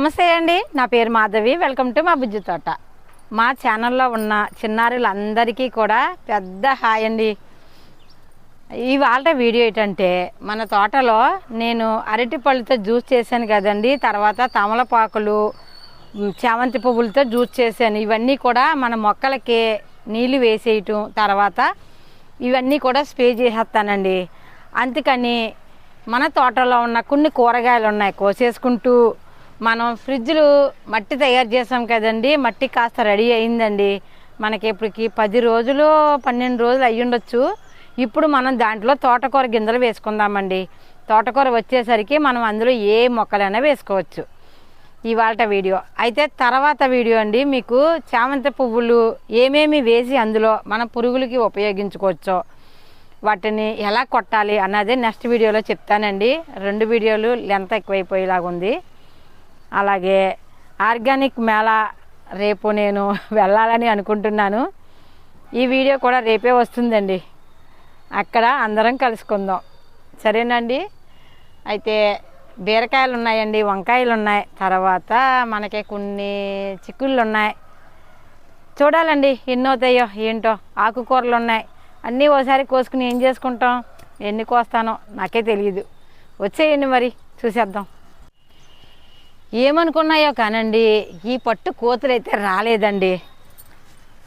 నమస్తే అండి. నా పేరు మాధవి. వెల్కమ్ టు మా బుజ్జి తోట. మా ఛానల్లో ఉన్న చిన్నారులందరికీ కూడా పెద్ద హాయ్ అండి. ఇవాళ వీడియో ఏంటంటే మన తోటలో నేను అరటిపళ్ళతో జ్యూస్ చేశాను కదండి. తర్వాత తమలపాకులు ఉమ్, చామంతి పువ్వులతో జ్యూస్ చేశాను. ఇవన్నీ కూడా మన మొక్కలకి నీళ్ళు వేసేయటం తర్వాత ఇవన్నీ కూడా స్ప్రే చేసేస్తానండి. అందుకని మన తోటలో ఉన్న కొన్ని కూరగాయలు ఉన్నాయి. కోసేసుకుంటూ మనం ఫ్రిడ్జ్లు మట్టి తయారు చేసాం కదండి మట్టి కాస్త రెడీ అయిందండి. మనకి ఇప్పటికి పది రోజులు పన్నెండు రోజులు అయ్యి ఉండొచ్చు. ఇప్పుడు మనం దాంట్లో తోటకూర గింజలు వేసుకుందామండి. తోటకూర వచ్చేసరికి మనం అందులో ఏ మొక్కలైనా వేసుకోవచ్చు. ఇవాళ వీడియో. అయితే తర్వాత వీడియో అండి మీకు చామంతి పువ్వులు ఏమేమి వేసి అందులో మన పురుగులకి ఉపయోగించుకోవచ్చో వాటిని ఎలా కొట్టాలి అన్నది నెక్స్ట్ వీడియోలో చెప్తానండి. రెండు వీడియోలు లెంత్ ఎక్కువైపోయేలాగా ఉంది అలాగే ఆర్గానిక్ మేళ రేపు నేను వెళ్ళాలని అనుకుంటున్నాను. ఈ వీడియో కూడా రేపే వస్తుందండి. అక్కడ అందరం కలుసుకుందాం. సరేనండి? అయితే బీరకాయలు ఉన్నాయండి వంకాయలు ఉన్నాయి తర్వాత మనకి కొన్ని చిక్కుళ్ళు ఉన్నాయి చూడాలండి ఎన్నోతాయో ఏంటో ఆకుకూరలు ఉన్నాయి అన్నీ ఓసారి కోసుకుని ఏం చేసుకుంటాం? ఎన్ని కోస్తానో నాకే తెలియదు వచ్చేయండి మరి చూసేద్దాం. ఏమనుకున్నాయో కానండి ఈ పట్టు కోతులు అయితే రాలేదండి.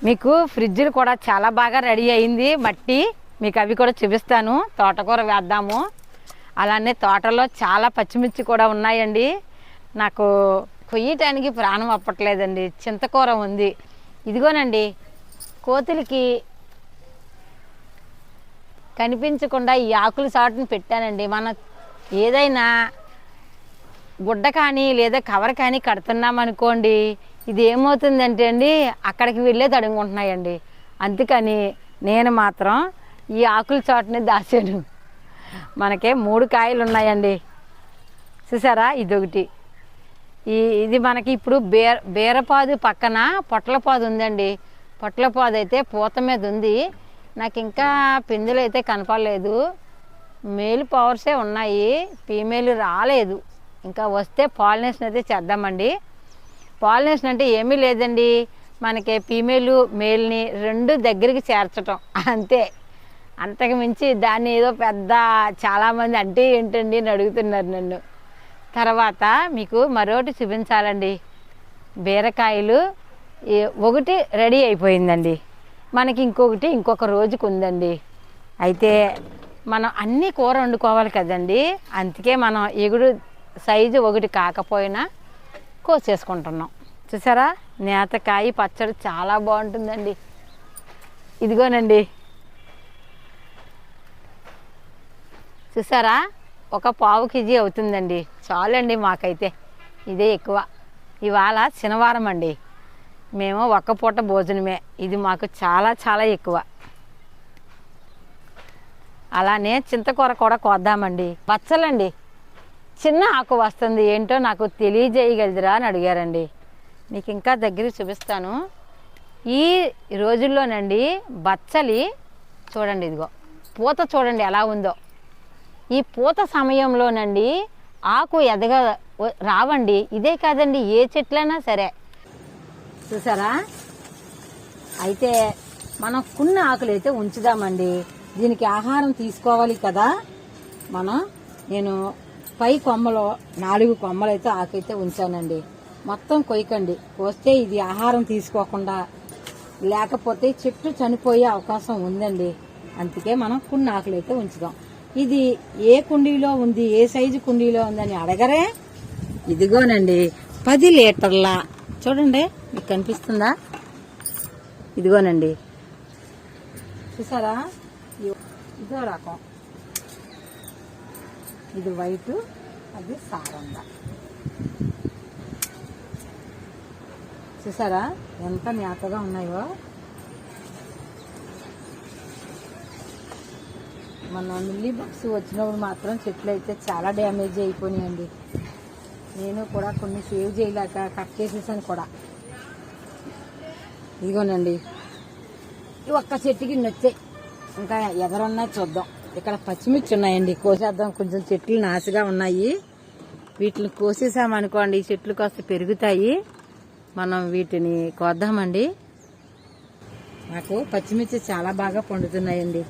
మీకు ఫ్రిడ్జ్లు కూడా చాలా బాగా రెడీ అయింది. మట్టి మీకు అవి కూడా చూపిస్తాను. తోటకూర వేద్దాము. అలానే తోటలో చాలా పచ్చిమిర్చి కూడా ఉన్నాయండి. నాకు కొయ్యటానికి ప్రాణం అప్పట్లేదండి. చింతకూర ఉంది. ఇదిగోనండి కోతులకి కనిపించకుండా ఈ ఆకుల సాటుని పెట్టానండి. మన ఏదైనా గుడ్డ కానీ లేదా కవర్ కానీ కడుతున్నాం అనుకోండి ఇది ఏమవుతుందంటే అండి అక్కడికి వెళ్ళే తడుముకుంటున్నాయండి. అందుకని నేను మాత్రం ఈ ఆకుల చోటని దాచాను. మనకే మూడు కాయలు ఉన్నాయండి చూసారా? ఇదొకటి. ఈ ఇది మనకి ఇప్పుడు బీర బీరపాదు పక్కన పొట్లపాదు ఉందండి. పొట్లపాదు అయితే పూత మీద ఉంది. నాకు ఇంకా పిందులు అయితే కనపడలేదు. మేలు పవర్సే ఉన్నాయి. ఫీమేల్ రాలేదు. ఇంకా వస్తే పాలినేషన్ అయితే చేద్దామండి. పాలినేషన్ అంటే ఏమీ లేదండి. మనకి ఫీమేల్ మేల్ని రెండు దగ్గరికి చేర్చటం. అంతే. అంతకు మించి దాన్ని ఏదో పెద్ద చాలామంది అంటే ఏంటండి అని అడుగుతున్నారు నన్ను. తర్వాత మీకు మరొకటి చూపించాలండి. బీరకాయలు ఒకటి రెడీ అయిపోయిందండి. మనకి ఇంకొకటి ఇంకొక రోజుకు ఉందండి. అయితే మనం అన్ని కూర వండుకోవాలి కదండి. అందుకే మనం ఎగుడు సైజు ఒకటి కాకపోయినా కోసేసుకుంటున్నాం. చూసారా? నేతకాయ పచ్చడి చాలా బాగుంటుందండి. ఇదిగోనండి. చూసారా? ఒక పావు కేజీ అవుతుందండి. చాలండి మాకైతే. ఇదే ఎక్కువ. ఇవాళ శనివారం అండి. మేము ఒక్క పూట భోజనమే. ఇది మాకు చాలా చాలా ఎక్కువ. అలానే చింతకూర కూడా కోద్దామండి. బచ్చలండి. చిన్న ఆకు వస్తుంది ఏంటో నాకు తెలియజేయగలదురా అని అడిగారండి. మీకు ఇంకా దగ్గర చూపిస్తాను. ఈ రోజుల్లోనండి బచ్చలి చూడండి ఇదిగో పూత చూడండి ఎలా ఉందో. ఈ పూత సమయంలోనండి ఆకు ఎదగ రావండి. ఇదే కాదండి ఏ చెట్లైనా సరే. చూసారా? అయితే మనం ఆకులు అయితే ఉంచుదామండి. దీనికి ఆహారం తీసుకోవాలి కదా. మనం నేను పై కొమ్మలో నాలుగు కొమ్మలైతే ఆకైతే ఉంచానండి. మొత్తం కొయ్యకండి. కోస్తే ఇది ఆహారం తీసుకోకుండా లేకపోతే చెట్టు చనిపోయే అవకాశం ఉందండి. అందుకే మనం కొన్ని ఆకులైతే అయితే ఉంచుదాం. ఇది ఏ కుండీలో ఉంది? ఏ సైజు కుండీలో ఉందని అడగరే? ఇదిగోనండి పది లీటర్ల. చూడండి మీకు కనిపిస్తుందా? ఇదిగోనండి. చూసారా? ఇదో రకం. ఇది వైట్ అది సారంగా చూసారా? ఎంత నేతగా ఉన్నాయో. మన మిల్లీ బగ్స్ వచ్చినప్పుడు మాత్రం చెట్లు అయితే చాలా డ్యామేజ్ అయిపోయినాయండి. నేను కూడా కొన్ని సేవ్ చేయలేక కట్ చేసేసాను కూడా. ఇదిగోనండి. ఒక్క చెట్టుకి నచ్చాయి ఇంకా ఎదరున్నాయి చూద్దాం. ఇక్కడ పచ్చిమిర్చి ఉన్నాయండి కోసేద్దాం. కొంచెం చెట్లు నాసిగా ఉన్నాయి. వీటిని కోసేసామనుకోండి ఈ చెట్లు కాస్త పెరుగుతాయి. మనం వీటిని కోద్దామండి. నాకు పచ్చిమిర్చి చాలా బాగా పండుతున్నాయండి.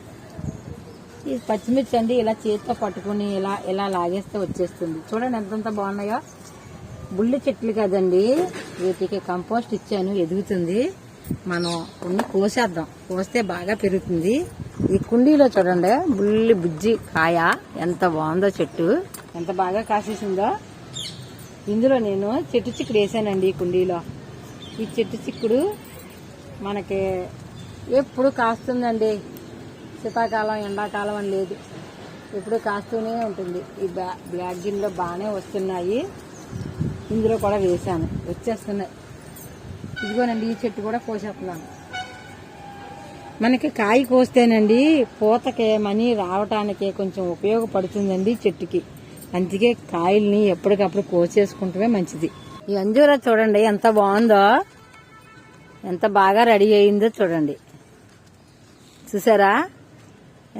ఈ పచ్చిమిర్చి అండి ఇలా చేతితో పట్టుకుని ఇలా ఇలా లాగేస్తే వచ్చేస్తుంది. చూడండి ఎంతంత బాగున్నాయో. బుల్లి చెట్లు కదండి. వీటికి కంపోస్ట్ ఇచ్చాను ఎదుగుతుంది. మనం కొన్ని కోసేద్దాం. కోస్తే బాగా పెరుగుతుంది. ఈ కుండీలో చూడండి బుల్లి బుజ్జి కాయ ఎంత బాగుందో చెట్టు. ఎంత బాగా కాసేసిందో. ఇందులో నేను చెట్టు చిక్కుడు వేసానండి ఈ కుండీలో. ఈ చెట్టు చిక్కుడు మనకి ఎప్పుడు కాస్తుందండి. శీతాకాలం ఎండాకాలం అని లేదు. ఎప్పుడు కాస్తూనే ఉంటుంది. ఈ బ్లా బ్లాక్ గిన్నెలో బాగానే వస్తున్నాయి. ఇందులో కూడా వేసాను వచ్చేస్తున్నాయి. ఇదిగోనండి ఈ చెట్టు కూడా కోసేస్తున్నాను. మనకి కాయ కోస్తేనండి పూతకి మనీ రావటానికి కొంచెం ఉపయోగపడుతుందండి చెట్టుకి. అందుకే కాయల్ని ఎప్పటికప్పుడు కోసేసుకుంటమే మంచిది. ఈ అంజూరా చూడండి ఎంత బాగుందో ఎంత బాగా రెడీ అయిందో చూడండి. చూసారా?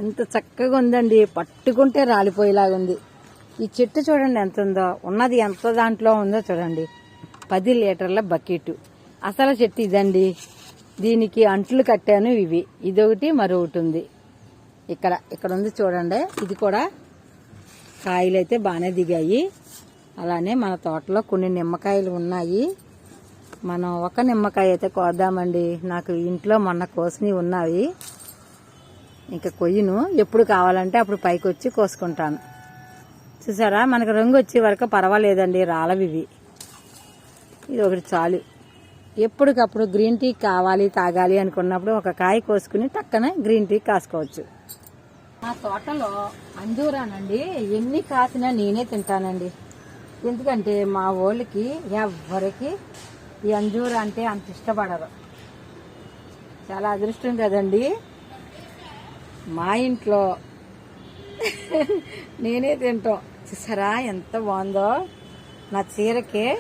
ఎంత చక్కగా ఉందండి. పట్టుకుంటే రాలిపోయేలాగా ఉంది. ఈ చెట్టు చూడండి ఎంత ఉందో ఉన్నది ఎంత దాంట్లో ఉందో చూడండి. పది లీటర్ల బకెట్. అసలు చెట్టు ఇదండి. దీనికి అంట్లు కట్టాను ఇవి. ఇదొకటి మరొకటి ఉంది. ఇక్కడ ఇక్కడ ఉంది చూడండి. ఇది కూడా కాయలు అయితే బాగానే దిగాయి. అలానే మన తోటలో కొన్ని నిమ్మకాయలు ఉన్నాయి. మనం ఒక నిమ్మకాయ అయితే కోద్దామండి. నాకు ఇంట్లో మొన్న కోసినవి ఉన్నాయి. ఇంకా కొయ్యను. ఎప్పుడు కావాలంటే అప్పుడు పైకి వచ్చి కోసుకుంటాను. చూసారా? మనకు రంగు వచ్చే వరకు పర్వాలేదండి. రాలవి ఇది ఒకటి చాలు. ఎప్పటికప్పుడు గ్రీన్ టీ కావాలి తాగాలి అనుకున్నప్పుడు ఒక కాయ కోసుకుని టక్కన గ్రీన్ టీ కాసుకోవచ్చు. మా తోటలో అంజూరానండి. ఎన్ని కాసినా నేనే తింటానండి. ఎందుకంటే మా వాళ్ళకి ఎవరికి ఈ అంజూర అంటే అంత ఇష్టపడరు. చాలా అదృష్టం కదండి. మా ఇంట్లో నేనే తింటాం. చూసారా ఎంత బాగుందో? నా చీరకి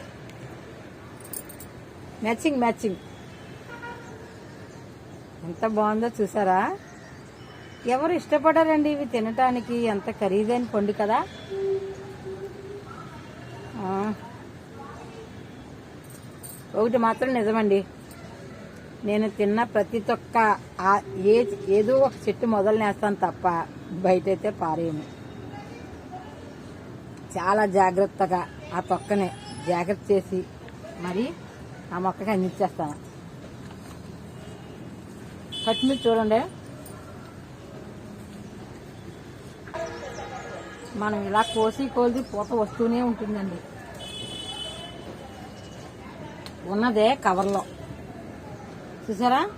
మ్యాచింగ్ మ్యాచింగ్. ఎంత బాగుందో చూసారా? ఎవరు ఇష్టపడరండి ఇవి తినటానికి? ఎంత ఖరీదైన పండు కదా. ఒకటి మాత్రం నిజమండి. నేను తిన్న ప్రతి తొక్క ఆ ఏ ఏదో ఒక చెట్టు మొదలు నేస్తాను తప్ప బయట అయితే పారేయను. చాలా జాగ్రత్తగా ఆ తొక్కనే జాగ్రత్త చేసి మరి ఆ మొక్కకి అన్ని ఇచ్చేస్తాను. పచ్చిమిర్చి చూడండి. మనం ఇలా కోసి కోసి పూత వస్తూనే ఉంటుందండి. ఉన్నదే కవర్లో. చూసారా?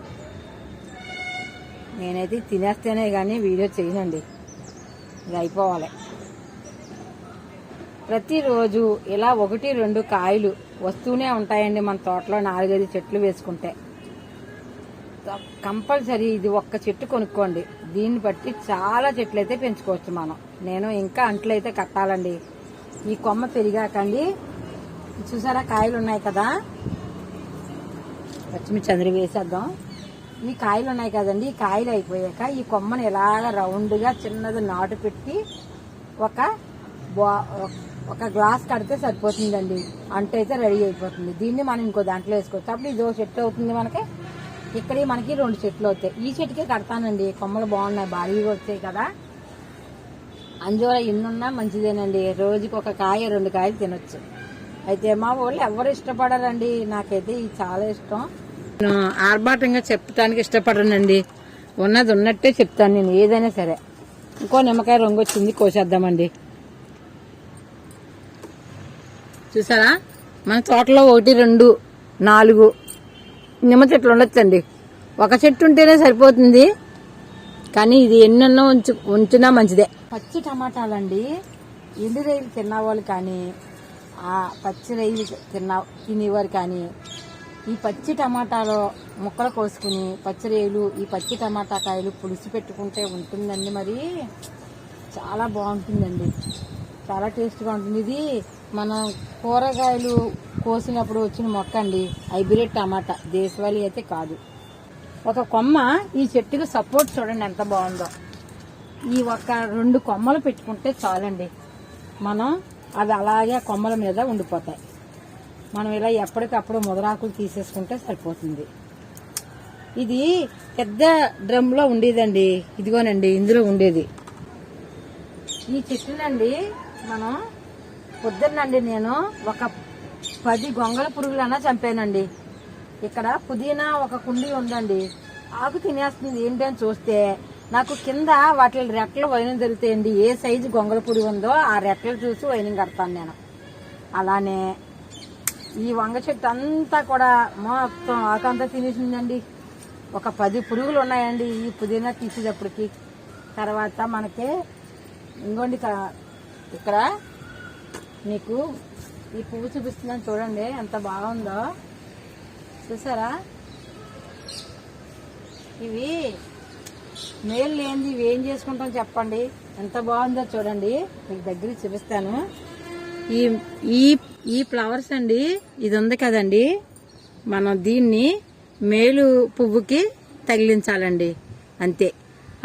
నేనైతే తినేస్తేనే కానీ వీడియో చేయనండి. ఇది అయిపోవాలి. ప్రతిరోజు ఇలా ఒకటి రెండు కాయలు వస్తూనే ఉంటాయండి మన తోటలో నాలుగైదు చెట్లు వేసుకుంటే. కంపల్సరీ ఇది ఒక్క చెట్టు కొనుక్కోండి. దీన్ని బట్టి చాలా చెట్లు అయితే పెంచుకోవచ్చు మనం. నేను ఇంకా అంట్లు అయితే కట్టాలండి. ఈ కొమ్మ పెరిగాకండి. చూసారా కాయలు ఉన్నాయి కదా? పచ్చిమిర్చి అందరూ వేసేద్దాం. ఈ కాయలు ఉన్నాయి కదండి ఈ కాయలు అయిపోయాక ఈ కొమ్మను ఇలాగ రౌండ్గా చిన్నది నాటు పెట్టి ఒక బా- ఒక గ్లాస్ కడితే సరిపోతుందండి. అంట అయితే రెడీ అయిపోతుంది. దీన్ని మనం ఇంకో దాంట్లో వేసుకోవచ్చు. అప్పుడు ఇదో చెట్టు అవుతుంది మనకి. ఇక్కడ మనకి రెండు చెట్లు అవుతాయి. ఈ చెట్టుకే కడతానండి. కొమ్మలు బాగున్నాయి. భారీగా వచ్చాయి కదా. అంజూర ఇన్నున్నా మంచిదేనండి. రోజుకి ఒక కాయ రెండు కాయలు తినొచ్చు. అయితే మా వాళ్ళు ఎవరు ఇష్టపడరండి? నాకైతే ఇది చాలా ఇష్టం. నేను ఆర్భాటంగా చెప్పడానికి ఇష్టపడనండి. ఉన్నది ఉన్నట్టే చెప్తాను నేను. ఏదైనా సరే. ఇంకో నిమ్మకాయ రంగు వచ్చింది కోసేద్దామండి. చూసారా? మన తోటలో ఒకటి రెండు నాలుగు నిమ్మ చెట్లు ఉండొచ్చండి. ఒక చెట్టు ఉంటేనే సరిపోతుంది. కానీ ఇది ఎన్నెన్నో ఉంచు ఉంచినా మంచిదే. పచ్చి టమాటాలండి. ఎండు రైలు తిన్నవాళ్ళు కానీ ఆ పచ్చి రైలు తిన్న తినేవారు కానీ ఈ పచ్చి టమాటాలో ముక్కలు కోసుకుని పచ్చి రేలు ఈ పచ్చి టమాటా కాయలు పులుసు పెట్టుకుంటే ఉంటుందండి మరి. చాలా బాగుంటుందండి. చాలా టేస్ట్గా ఉంటుంది. ఇది మనం కూరగాయలు కోసినప్పుడు వచ్చిన మొక్క అండి హైబ్రిడ్ టమాటా. దేశవాళీ అయితే కాదు. ఒక కొమ్మ ఈ చెట్టుకి సపోర్ట్ చూడండి ఎంత బాగుందో. ఈ ఒక్క రెండు కొమ్మలు పెట్టుకుంటే చాలండి. మనం అవి అలాగే కొమ్మల మీద ఉండిపోతాయి. మనం ఇలా ఎప్పటికప్పుడు ముదరాకులు తీసేసుకుంటే సరిపోతుంది. ఇది పెద్ద డ్రమ్లో ఉండేదండి. ఇదిగోనండి ఇందులో ఉండేది. ఈ చెట్టునండి మనం పొద్దున్నండి నేను ఒక పది గొంగళ పురుగులన్నా చంపానండి. ఇక్కడ పుదీనా ఒక కుండీ ఉందండి. ఆకు తినేస్తుంది ఏంటి అని చూస్తే నాకు కింద వాటి రెట్టలు వైనం దొరుకుతాయండి ఏ సైజు గొంగళ పురుగు ఉందో ఆ రెట్టలు చూసి వైనం కడతాను నేను. అలానే ఈ వంగ చెట్టు అంతా కూడా మొత్తం ఆకంతా తినేసిందండి. ఒక పది పురుగులు ఉన్నాయండి ఈ పుదీనా తీసేటప్పటికి. తర్వాత మనకి ఇంకోండి క- ఇక్కడ మీకు ఈ పువ్వు చూపిస్తున్నాను చూడండి ఎంత బాగుందో. చూసారా? ఇవి మేలు లేనిది ఇవి ఏం చేసుకుంటాం చెప్పండి. ఎంత బాగుందో చూడండి. మీకు దగ్గర చూపిస్తాను. ఈ ఈ ఈ ఫ్లవర్స్ అండి ఇది ఉంది కదండి. మనం దీన్ని మేలు పువ్వుకి తగిలించాలండి. అంతే.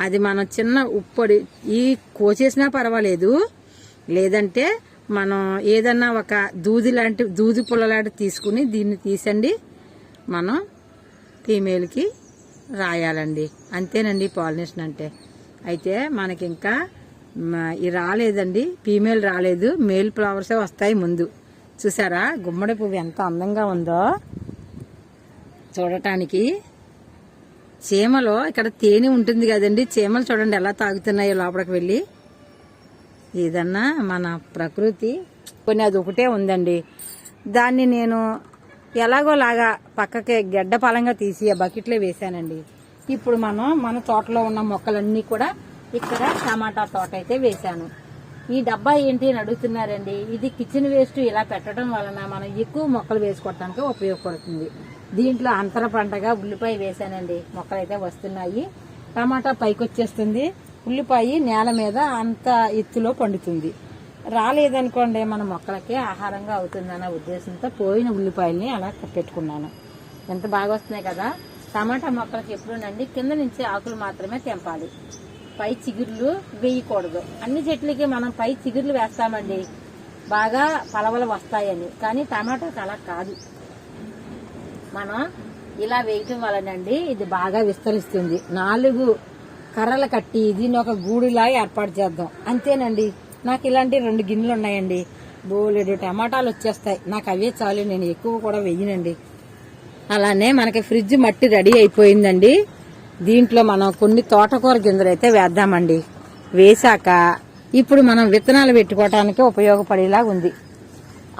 అది మనం చిన్న ఉప్పొడి ఈ కోసేసినా పర్వాలేదు. లేదంటే మనం ఏదన్నా ఒక దూది లాంటి దూది పుల్లలాంటి తీసుకుని దీన్ని తీసండి. మనం ఫీమేల్కి రాయాలండి. అంతేనండి పాలినేషన్ అంటే. అయితే మనకి ఇంకా రాలేదండి. ఫీమేల్ రాలేదు. మేల్ ఫ్లవర్సే వస్తాయి ముందు. చూసారా? గుమ్మడి పువ్వు ఎంత అందంగా ఉందో. చూడటానికి చీమలో ఇక్కడ తేనె ఉంటుంది కదండి. చీమలు చూడండి ఎలా తాగుతున్నాయో లోపలికి వెళ్ళి. ఏదన్నా మన ప్రకృతి. కొన్ని అది ఒకటే ఉందండి. దాన్ని నేను ఎలాగోలాగా పక్కకి గడ్డ పాలంగా తీసి ఆ బకెట్లో వేసానండి ఇప్పుడు మనం మన తోటలో ఉన్న మొక్కలన్నీ కూడా ఇక్కడ టమాటా తోట అయితే వేశాను. ఈ డబ్బా ఏంటి అని అడుగుతున్నారండి. ఇది కిచెన్ వేస్ట్ ఇలా పెట్టడం వలన మనం ఎక్కువ మొక్కలు వేసుకోవడానికి ఉపయోగపడుతుంది. దీంట్లో అంతర పంటగా ఉల్లిపాయ వేశానండి. మొక్కలు అయితే వస్తున్నాయి. టమాటా పైకి వచ్చేస్తుంది ఉల్లిపాయ నేల మీద అంత ఎత్తులో పండుతుంది. రాలేదనుకోండి మన మొక్కలకి ఆహారంగా అవుతుందన్న ఉద్దేశంతో పోయిన ఉల్లిపాయల్ని అలా పెట్టుకున్నాను. ఎంత బాగా వస్తున్నాయి కదా? టమాటా మొక్కలకి ఎప్పుడునండి కింద నుంచి ఆకులు మాత్రమే తెంపాలి. పై చిగుర్లు వేయకూడదు. అన్ని చెట్లకి మనం పై చిగుర్లు వేస్తామండి. బాగా పలవలు వస్తాయని. కానీ టమాటాకి అలా కాదు. మనం ఇలా వేయటం వలనండి ఇది బాగా విస్తరిస్తుంది. నాలుగు కర్రలు కట్టి దీన్ని ఒక గూడులా ఏర్పాటు చేద్దాం. అంతేనండి. నాకు ఇలాంటి రెండు గిన్నెలు ఉన్నాయండి. బోలెడు టమాటాలు వచ్చేస్తాయి. నాకు అవే చాలు. నేను ఎక్కువ కూడా వెయ్యనండి. అలానే మనకి ఫ్రిడ్జ్ మట్టి రెడీ అయిపోయిందండి. దీంట్లో మనం కొన్ని తోటకూర గింజలు అయితే వేద్దామండి. వేశాక ఇప్పుడు మనం విత్తనాలు పెట్టుకోవటానికి ఉపయోగపడేలా ఉంది.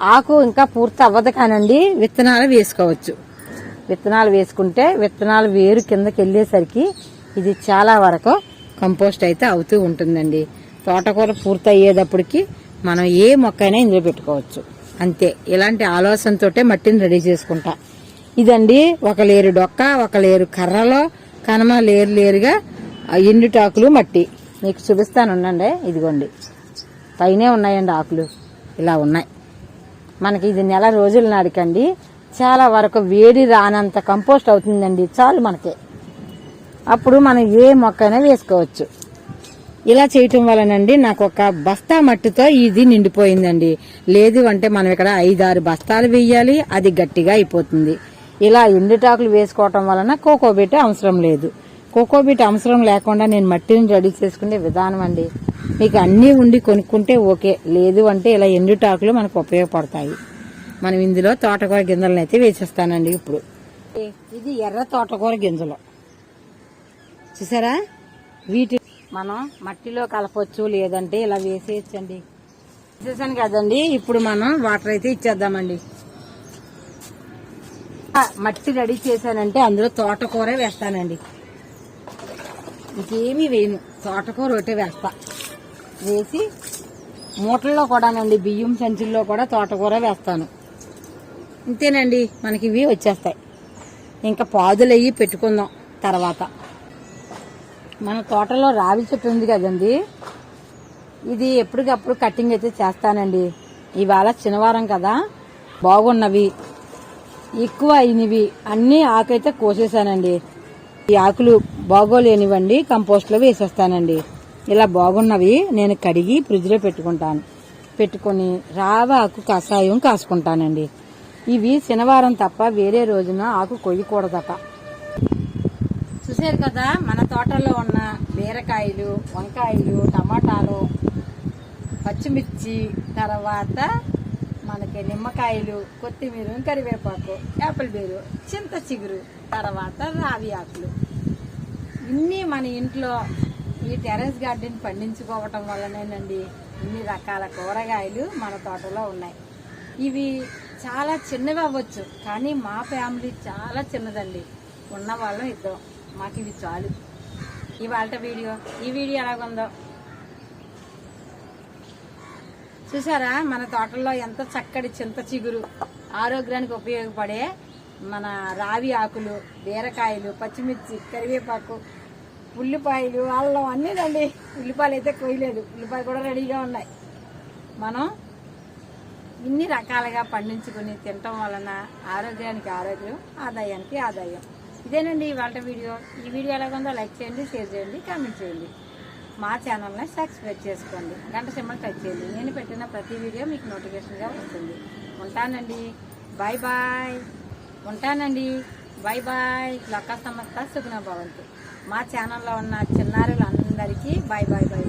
ఆకు ఇంకా పూర్తి అవ్వదు కానండి. విత్తనాలు వేసుకోవచ్చు. విత్తనాలు వేసుకుంటే విత్తనాలు వేరు కిందకి వెళ్ళేసరికి ఇది చాలా వరకు కంపోస్ట్ అయితే అవుతూ ఉంటుందండి. తోటకూర పూర్తి అయ్యేటప్పటికి మనం ఏ మొక్కైనా ఇందులో పెట్టుకోవచ్చు. అంతే. ఇలాంటి ఆలోచనతోటే మట్టిని రెడీ చేసుకుంటా. ఇదండి ఒక లేరు డొక్క ఒక లేరు కర్రలో కనమ లేరు లేరుగా ఎండుటాకులు మట్టి. మీకు చూపిస్తాను ఉండండి. ఇదిగోండి. పైనే ఉన్నాయండి ఆకులు. ఇలా ఉన్నాయి. మనకి ఇది నెల రోజుల నాడికండి చాలా వరకు వేడి రానంత కంపోస్ట్ అవుతుందండి. చాలు మనకి. అప్పుడు మనం ఏ మొక్క అయినా వేసుకోవచ్చు. ఇలా చేయటం వలనండి నాకు ఒక బస్తా మట్టితో ఇది నిండిపోయిందండి. లేదు అంటే మనం ఇక్కడ ఐదారు బస్తాలు వేయాలి అది గట్టిగా అయిపోతుంది. ఇలా ఎండుటాకులు వేసుకోవటం వలన కోకోబీట్ అవసరం లేదు. కోకోబీట్ అవసరం లేకుండా నేను మట్టిని రెడీ చేసుకునే విధానం అండి. మీకు అన్నీ ఉండి కొనుక్కుంటే ఓకే. లేదు అంటే ఇలా ఎండుటాకులు మనకు ఉపయోగపడతాయి. మనం ఇందులో తోటకూర గింజలను అయితే వేసేస్తానండి ఇప్పుడు. ఇది ఎర్ర తోటకూర గింజలు. చూసారా? వీటి మనం మట్టిలో కలపచ్చు లేదంటే ఇలా వేసేయచ్చండి. వేసేసాను కదండి ఇప్పుడు మనం వాటర్ అయితే ఇచ్చేద్దామండి. మట్టి రెడీ చేశానంటే అందులో తోటకూర వేస్తానండి. ఇంకేమీ వేయను తోటకూర ఒకటే వేస్తా. వేసి మూటల్లో కూడానండి బియ్యం సంచుల్లో కూడా తోటకూర వేస్తాను. ఇంతేనండి మనకి ఇవి వచ్చేస్తాయి. ఇంకా పాదులు అయ్యి పెట్టుకుందాం తర్వాత. మన తోటలో రావి చెట్టు ఉంది కదండి. ఇది ఎప్పటికప్పుడు కటింగ్ అయితే చేస్తానండి. ఇవాళ శనివారం కదా. బాగున్నవి. ఎక్కువ అయినవి. అన్ని ఆకైతే కోసేసానండి. ఈ ఆకులు బాగోలేనివ్వండి కంపోస్ట్లో వేసేస్తానండి. ఇలా బాగున్నవి నేను కడిగి ఫ్రిడ్జ్లో పెట్టుకుంటాను. పెట్టుకొని రావాకు కషాయం కాసుకుంటానండి. ఇవి శనివారం తప్ప వేరే రోజున ఆకు కొయ్యకూడదట. చూసారు కదా మన తోటలో ఉన్న బీరకాయలు వంకాయలు టమాటాలు పచ్చిమిర్చి తర్వాత మనకి నిమ్మకాయలు కొత్తిమీర కరివేపాకు యాపిల్ బీరు చింత చిగురు తర్వాత రావి ఆకులు. ఇన్ని మన ఇంట్లో ఈ టెర్రస్ గార్డెన్ పండించుకోవటం వల్లనేనండి ఇన్ని రకాల కూరగాయలు మన తోటలో ఉన్నాయి. ఇవి చాలా చిన్నవి అవ్వచ్చు కానీ మా ఫ్యామిలీ చాలా చిన్నదండి. ఉన్న వాళ్ళం ఇద్దాం మాకు ఇది చాలు. ఇవాళ వీడియో. ఈ వీడియో ఎలాగుందో? చూసారా? మన తోటల్లో ఎంత చక్కటి చింత చిగురు ఆరోగ్యానికి ఉపయోగపడే మన రావి ఆకులు బీరకాయలు పచ్చిమిర్చి కరివేపాకు ఉల్లిపాయలు అల్లం అన్నీనండి ఉల్లిపాయలు అయితే కొయ్యలేదు. ఉల్లిపాయలు కూడా రెడీగా ఉన్నాయి. మనం ఇన్ని రకాలుగా పండించుకుని తినటం వలన ఆరోగ్యానికి ఆరోగ్యం ఆదాయానికి ఆదాయం. ఇదేనండి ఇవాళ వీడియో. ఈ వీడియో ఎలాగుందో లైక్ చేయండి షేర్ చేయండి కామెంట్ చేయండి. మా ఛానల్ని సబ్స్క్రైబ్ చేసుకోండి. గంట సింబల్ టచ్ చేయండి. నేను పెట్టిన ప్రతి వీడియో మీకు నోటిఫికేషన్గా వస్తుంది. ఉంటానండి. Bye bye. ఉంటానండి. Bye bye. లొక్క సంస్థ సుగుణ భవంతు. మా ఛానల్లో ఉన్న చిన్నారులందరికీ బాయ్ బాయ్ బాయ్.